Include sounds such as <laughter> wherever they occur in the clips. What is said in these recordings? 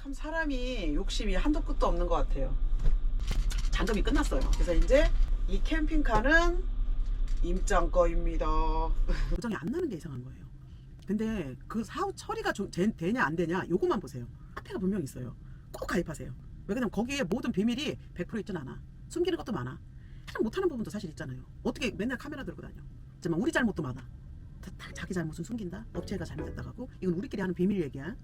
참 사람이 욕심이 한도 끝도 없는 것 같아요. 잔금이 끝났어요. 그래서 이제 이 캠핑카는 임장 거입니다. 고장이 <laughs> 안 나는 게 이상한 거예요. 근데 그 사후 처리가 좀 되, 되냐 안 되냐 요것만 보세요. 앞에가 분명 있어요. 꼭 가입하세요. 왜냐면 거기에 모든 비밀이 100% 있진 않아. 숨기는 것도 많아. 잘 못하는 부분도 사실 있잖아요. 어떻게 맨날 카메라 들고 다녀? 하지만 우리 잘못도 많아. 다, 다 자기 잘못은 숨긴다. 업체가 잘못했다고 하고 이건 우리끼리 하는 비밀 얘기야.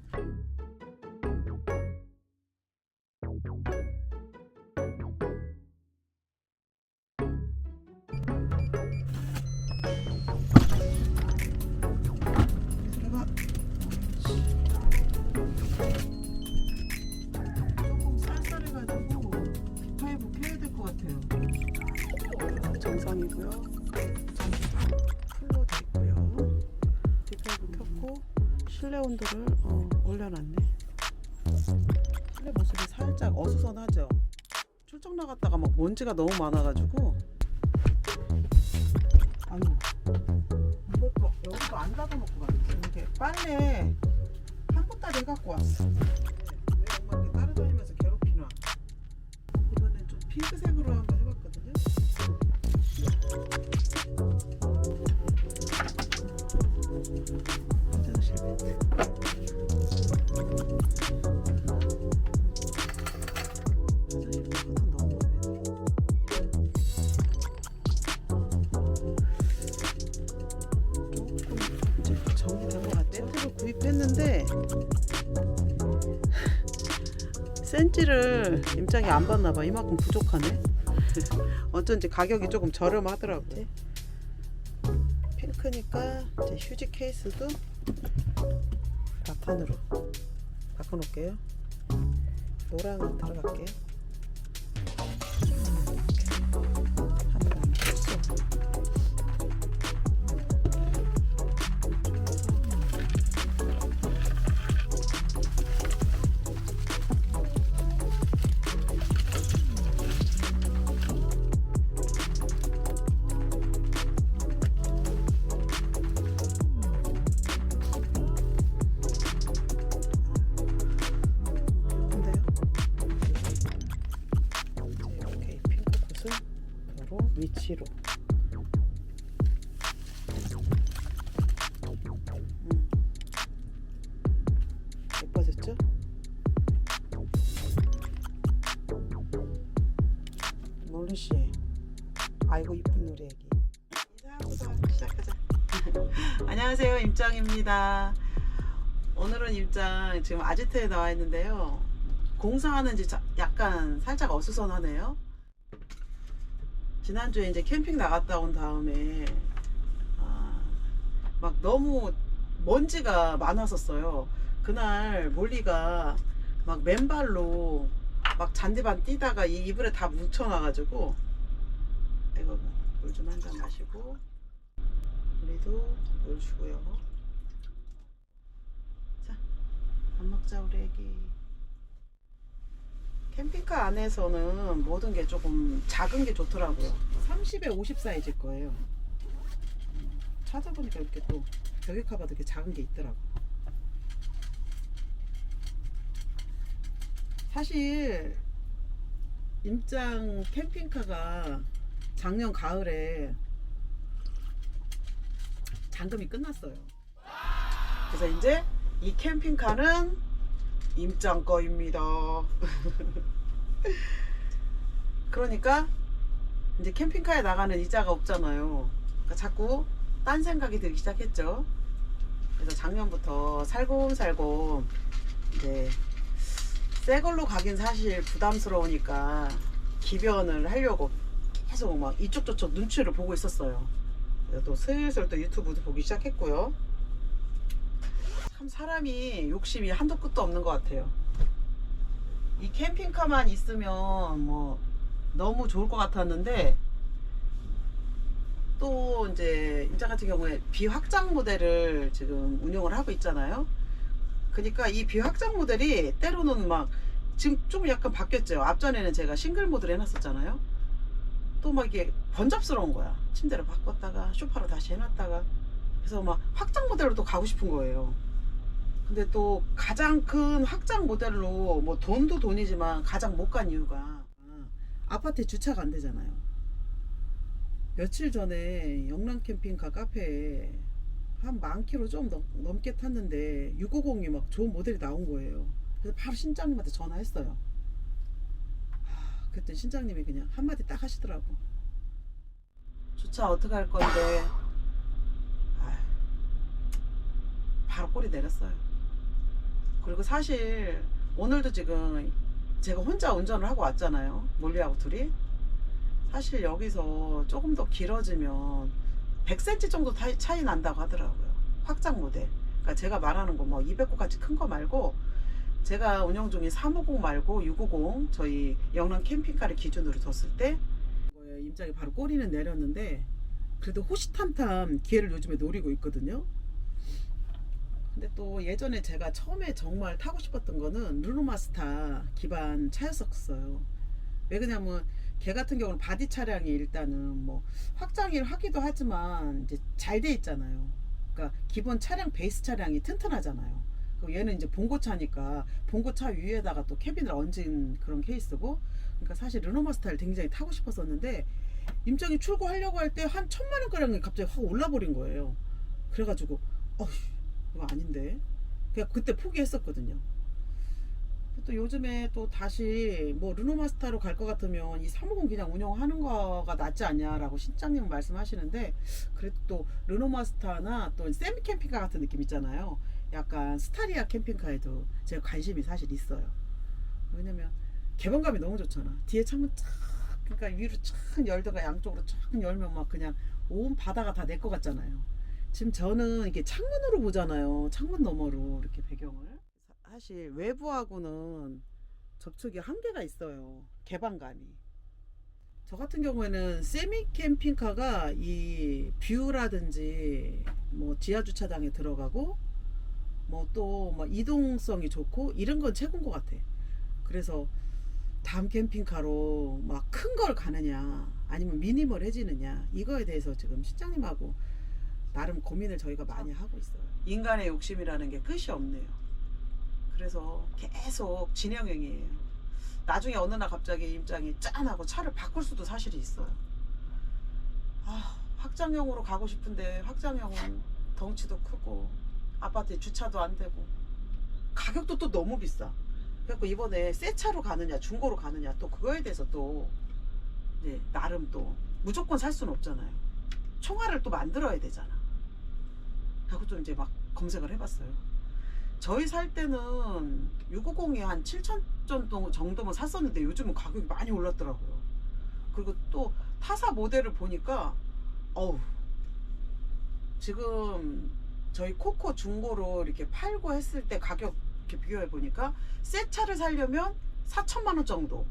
풀로 돼 있고요. 뒷파이브 켰고 실내 온도를 어, 올려놨네. 실내 모습이 살짝 어수선하죠. 출장 나갔다가 막 먼지가 너무 많아가지고 아이고 이것도 여기도 안 닫아놓고 갔어. 이게 빨래 한 보따리 해갖고 왔어. 센지를 임장이 안 받나 봐. 이만큼 부족하네. <laughs> 어쩐지 가격이 조금 저렴하더라고. 핑크니까 이제 휴지 케이스도 바탄으로 바꿔놓을게요. 노랑은 들어갈게요. 도로 위치로. 음. 예뻐졌죠? 씨, 아이고 이쁜 우리 애기. 인사하고서 시작하자. 안녕하세요, 임장입니다. 오늘은 임장 지금 아지트에 나와 있는데요. 공사하는지 자- 약간 살짝 어수선하네요. 지난주에 이제 캠핑 나갔다 온 다음에 아, 막 너무 먼지가 많았었어요. 그날 몰리가 막 맨발로 막 잔디반 뛰다가 이 이불에 다 묻혀놔가지고 이거 물 좀 한 잔 마시고 우리도 물 주고요. 자, 밥 먹자 우리 애기. 캠핑카 안에서는 모든 게 조금 작은 게 좋더라고요. 30에 50 사이즈일 거예요. 음, 찾아보니까 이렇게 또 벽에 커버도 이렇게 작은 게 있더라고. 사실 임장 캠핑카가 작년 가을에 잔금이 끝났어요. 그래서 이제 이 캠핑카는 임장 거입니다. <laughs> 그러니까 이제 캠핑카에 나가는 이자가 없잖아요. 그러니까 자꾸 딴 생각이 들기 시작했죠. 그래서 작년부터 살곰살곰 이제 새 걸로 가긴 사실 부담스러우니까 기변을 하려고 계속 막 이쪽 저쪽 눈치를 보고 있었어요. 또 슬슬 또 유튜브도 보기 시작했고요. 참 사람이 욕심이 한도 끝도 없는 것 같아요. 이 캠핑카만 있으면 뭐 너무 좋을 것 같았는데 또 이제 임자 같은 경우에 비확장 모델을 지금 운영을 하고 있잖아요. 그러니까 이 비확장 모델이 때로는 막 지금 좀 약간 바뀌었죠. 앞전에는 제가 싱글 모드를 해놨었잖아요. 또 막 이게 번잡스러운 거야. 침대를 바꿨다가 소파로 다시 해놨다가 그래서 막 확장 모델로 또 가고 싶은 거예요. 근데 또 가장 큰 확장 모델로 뭐 돈도 돈이지만 가장 못 간 이유가 아파트에 주차가 안 되잖아요. 며칠 전에 영남 캠핑카 카페에 한 만 킬로 좀 넘, 넘게 탔는데 650이 막 좋은 모델이 나온 거예요. 그래서 바로 신장님한테 전화했어요. 하, 그때 신장님이 그냥 한마디 딱 하시더라고. 주차 어떻게 할 건데? 바로 꼬리 내렸어요. 그리고 사실 오늘도 지금 제가 혼자 운전을 하고 왔잖아요. 몰리하고 둘이. 사실 여기서 조금 더 길어지면 100cm 정도 타- 차이 난다고 하더라고요. 확장 모델. 그러니까 제가 말하는 거 뭐 200고까지 큰 거 말고 제가 운영 중인 350 말고 650 저희 영남 캠핑카를 기준으로 뒀을 때 임장이 바로 꼬리는 내렸는데 그래도 호시탐탐 기회를 요즘에 노리고 있거든요. 근데 또 예전에 제가 처음에 정말 타고 싶었던 거는 르노마스타 기반 차였었어요. 왜 그러냐면 걔 같은 경우는 바디 차량이 일단은 뭐 확장을 하기도 하지만 이제 잘 돼 있잖아요. 그러니까 기본 차량 베이스 차량이 튼튼하잖아요. 얘는 이제 봉고차니까 봉고차 위에다가 또 캐빈을 얹은 그런 케이스고 그러니까 사실 르노마스타를 굉장히 타고 싶었었는데 임장이 출고하려고 할 때 한 천만 원가량이 갑자기 확 올라버린 거예요. 그래가지고 어휴 이거 아닌데 그냥 그때 포기했었거든요. 또 요즘에 또 다시 뭐 르노마스타로 갈 것 같으면 이 350 그냥 운영하는 거가 낫지 않냐라고 신장님 말씀하시는데 그래도 또 르노마스타나 또 세미 캠핑카 같은 느낌 있잖아요. 약간 스타리아 캠핑카에도 제가 관심이 사실 있어요. 왜냐면 개방감이 너무 좋잖아. 뒤에 창문 쫙 그러니까 위로 쫙 열다가 양쪽으로 쫙 열면 막 그냥 온 바다가 다 내 것 같잖아요. 지금 저는 이게 창문으로 보잖아요. 창문 너머로 이렇게 배경을. 사- 사실 외부하고는 접촉이 한계가 있어요. 개방감이. 저 같은 경우에는 세미 캠핑카가 이 뷰라든지 뭐 지하 주차장에 들어가고 뭐 또뭐 이동성이 좋고 이런 건 최고인 것 같아. 그래서 다음 캠핑카로 막 큰 걸 가느냐 아니면 미니멀해지느냐 이거에 대해서 지금 실장님하고 나름 고민을 저희가 많이 하고 있어요. 인간의 욕심이라는 게 끝이 없네요. 그래서 계속 진행형이에요. 나중에 어느 날 갑자기 임장이 짠 하고 차를 바꿀 수도 사실이 있어요. 아, 확장형으로 가고 싶은데 확장형은 덩치도 크고 아파트에 주차도 안 되고 가격도 또 너무 비싸. 그래서 이번에 새 차로 가느냐 중고로 가느냐 또 그거에 대해서 또 네, 나름 또 무조건 살 수는 없잖아요. 총알을 또 만들어야 되잖아. 하고 좀 이제 막 검색을 해봤어요. 저희 살 때는 650이 한 7천 정도 정도면 샀었는데 요즘은 가격이 많이 올랐더라고요. 그리고 또 타사 모델을 보니까 어우 지금 저희 코코 중고로 이렇게 팔고 했을 때 가격 이렇게 비교해 보니까 새 차를 사려면 4천만 원 정도.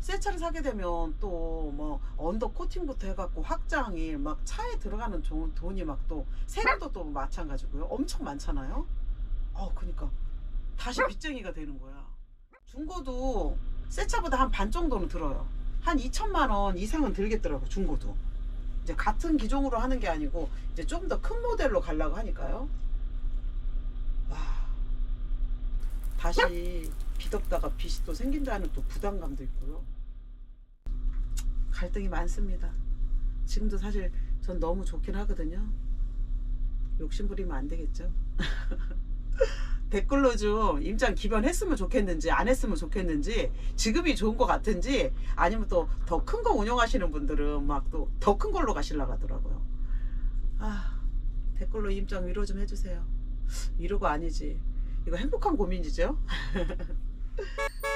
새 차를 사게 되면 또 뭐 언더 코팅부터 해갖고 확장이 막 차에 들어가는 돈- 돈이 막 또 세금도 또 마찬가지고요. 엄청 많잖아요. 어, 그니까 다시 빚쟁이가 되는 거야. 중고도 새 차보다 한 반 정도는 들어요. 한 2천만 원 이상은 들겠더라고 중고도. 이제 같은 기종으로 하는 게 아니고 이제 좀 더 큰 모델로 가려고 하니까요. 와. 다시 빚없다가 빚이 또 생긴다는 또 부담감도 있고요. 갈등이 많습니다. 지금도 사실 전 너무 좋긴 하거든요. 욕심 부리면 안 되겠죠. <laughs> 댓글로 좀 임장 기변했으면 좋겠는지 안 했으면 좋겠는지 지금이 좋은 것 같은지 아니면 또 더 큰 거 운영하시는 분들은 막 또 더 큰 걸로 가시려고 하더라고요. 아 댓글로 임장 위로 좀 해주세요. 위로가 아니지. 이거 행복한 고민이죠. <laughs>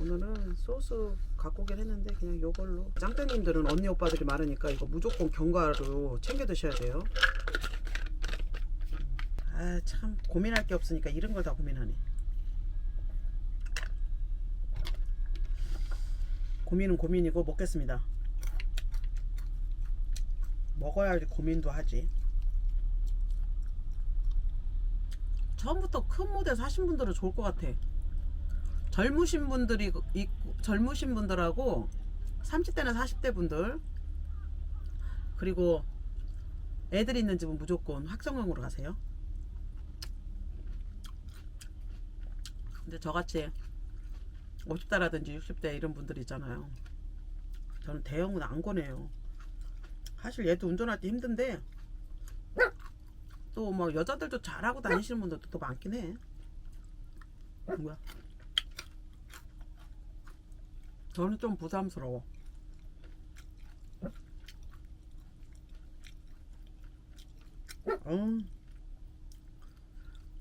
오늘은 소스 갖고 오긴 했는데 그냥 요걸로. 짱배님들은 언니 오빠들이 많으니까 이거 무조건 견과로 챙겨 드셔야 돼요. 아 참. 고민할 게 없으니까 이런 걸 다 고민하네. 고민은 고민이고 먹겠습니다. 먹어야지 고민도 하지. 처음부터 큰 모델 사신 분들은 좋을 것 같아 젊으신 분들이 있고 젊으신 분들하고 30대나 40대 분들 그리고 애들 있는 집은 무조건 확정형으로 가세요. 근데 저같이 50대라든지 60대 이런 분들 있잖아요. 저는 대형은 안 권해요. 사실 얘도 운전할 때 힘든데 또뭐 여자들도 잘하고 다니시는 분들도 또 많긴 해. 뭐야? 저는 좀 부담스러워. 음.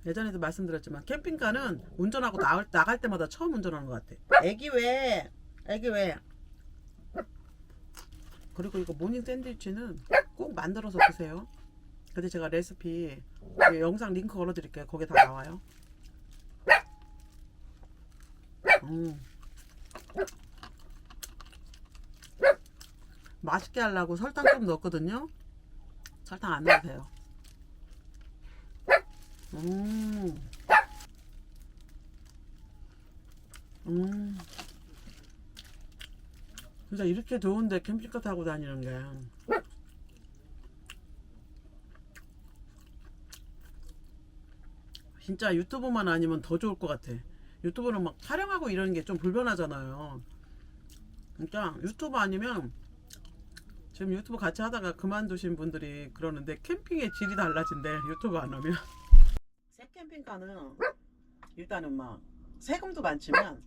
예전에도 말씀드렸지만 캠핑카는 운전하고 나갈, 나갈 때마다 처음 운전하는 것 같아. 애기 왜? 애기 왜? 그리고 이거 모닝 샌드위치는 꼭 만들어서 드세요. 근데 제가 레시피 그 영상 링크 걸어드릴게요. 거기에 다 나와요. 음. 맛있게 하려고 설탕 좀 넣었거든요. 설탕 안 넣으세요. 음. 음. 진짜 이렇게 좋은데 캠핑카 타고 다니는 게. 진짜 유튜브만 아니면 더 좋을 것 같아. 유튜브는 막 촬영하고 이러는 게 좀 불편하잖아요. 그러니까 유튜브 아니면 지금 유튜브 같이 하다가 그만두신 분들이 그러는데 캠핑의 질이 달라진대 유튜브 안 하면. 새 캠핑카는 일단은 막 세금도 많지만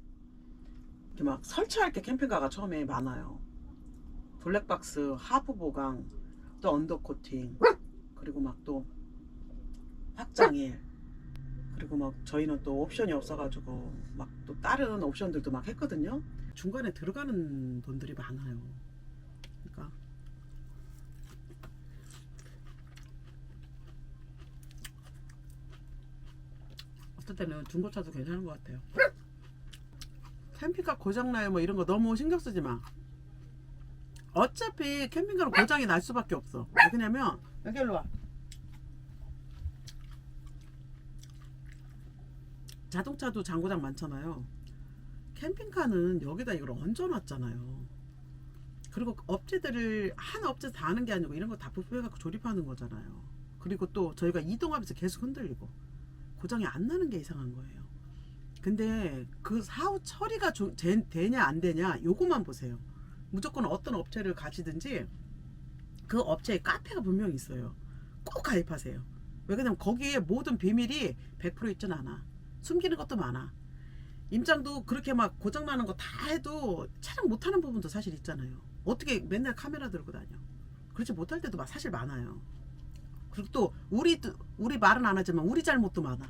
이렇게 막 설치할 게 캠핑카가 처음에 많아요. 블랙박스, 하부 보강, 또 언더 코팅, 그리고 막 또 확장일, 그리고 막 저희는 또 옵션이 없어가지고 막 또 다른 옵션들도 막 했거든요. 중간에 들어가는 돈들이 많아요. 그러니까 때는 중고차도 괜찮은 것 같아요. 캠핑카 고장나요 뭐 이런 거 너무 신경 쓰지 마. 어차피 캠핑카는 고장이 날 수밖에 없어. 왜 그러냐면 여기 일로 와. 자동차도 장고장 많잖아요. 캠핑카는 여기다 이걸 얹어놨잖아요. 그리고 업체들을 한 업체 다 하는 게 아니고 이런 거 다 부품해갖고 조립하는 거잖아요. 그리고 또 저희가 이동하면서 계속 흔들리고 고장이 안 나는 게 이상한 거예요. 근데 그 사후 처리가 조- 되, 되냐 안 되냐 요것만 보세요. 무조건 어떤 업체를 가시든지 그 업체에 카페가 분명히 있어요. 꼭 가입하세요. 왜 그러냐면 거기에 모든 비밀이 100% 있진 않아. 숨기는 것도 많아. 임장도 그렇게 막 고장나는 거 다 해도 촬영 못하는 부분도 사실 있잖아요. 어떻게 맨날 카메라 들고 다녀. 그렇지 못할 때도 막 사실 많아요. 그리고 또 우리 우리 말은 안 하지만 우리 잘못도 많아.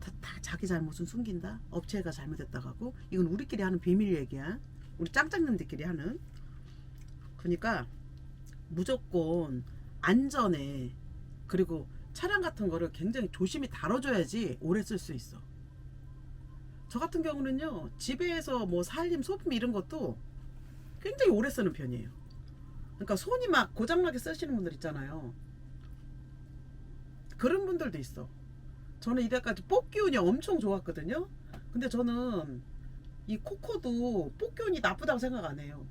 다, 다 자기 잘못은 숨긴다. 업체가 잘못했다고 하고 이건 우리끼리 하는 비밀 얘기야. 우리 짱짱님들끼리 하는. 그러니까 무조건 안전에 그리고 차량 같은 거를 굉장히 조심히 다뤄줘야지 오래 쓸 수 있어. 저 같은 경우는요 집에서 뭐 살림 소품 이런 것도 굉장히 오래 쓰는 편이에요. 그러니까 손이 막 고장나게 쓰시는 분들 있잖아요. 그런 분들도 있어. 저는 이때까지 뽑기 운이 엄청 좋았거든요. 근데 저는 이 코코도 뽑기 운이 나쁘다고 생각 안 해요.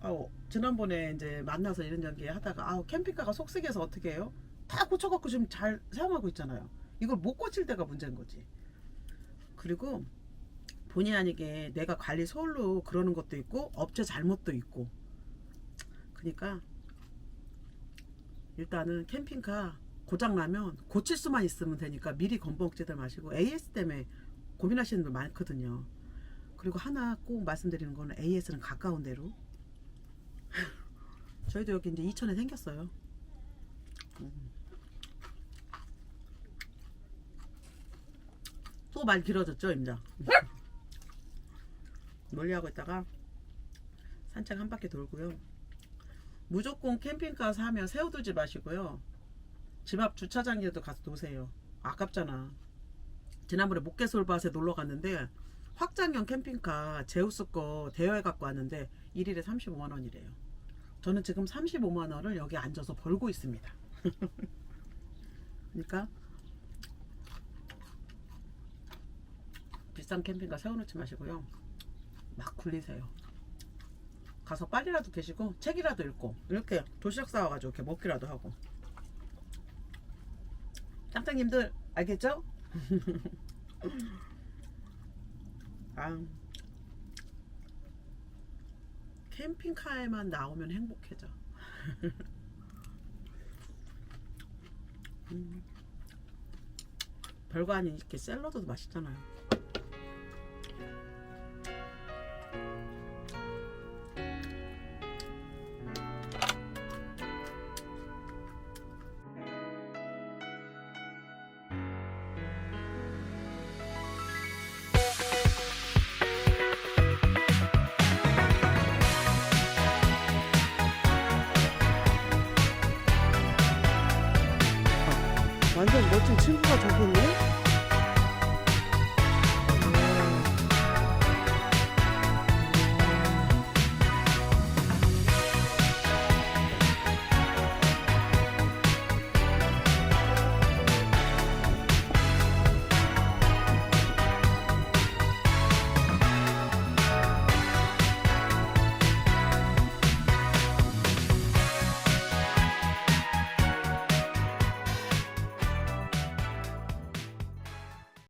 아우, 지난번에 이제 만나서 이런 전기 하다가 아우 캠핑카가 속쓰게서 어떻게 해요? 다 고쳐갖고 지금 잘 사용하고 있잖아요. 이걸 못 고칠 때가 문제인 거지. 그리고 본의 아니게 내가 관리 서울로 그러는 것도 있고 업체 잘못도 있고. 그러니까 일단은 캠핑카 고장 나면 고칠 수만 있으면 되니까 미리 건봉업체들 마시고 AS 때문에 고민하시는 분 많거든요. 그리고 하나 꼭 말씀드리는 거는 AS는 가까운 데로. <laughs> 저희도 여기 이제 이천에 생겼어요. 음. 또말 길어졌죠, 임자. <laughs> 멀리하고 있다가 산책 한 바퀴 돌고요. 무조건 캠핑카 사면 세워두지 마시고요. 집 앞 주차장에도 가서 놓으세요. 아깝잖아. 지난번에 목계솔밭에 놀러 갔는데 확장형 캠핑카 제우스 거 대여해 갖고 왔는데 1일에 35만 원이래요. 저는 지금 35만 원을 여기 앉아서 벌고 있습니다. <laughs> 그러니까 비싼 캠핑카 세워놓지 마시고요. 막 굴리세요. 가서 빨리라도 계시고 책이라도 읽고 이렇게 도시락 싸와가지고 이렇게 먹기라도 하고 짱짱님들 알겠죠? <laughs> 아 캠핑카에만 나오면 행복해져 <laughs> 음. 별거 아닌 이렇게 샐러드도 맛있잖아요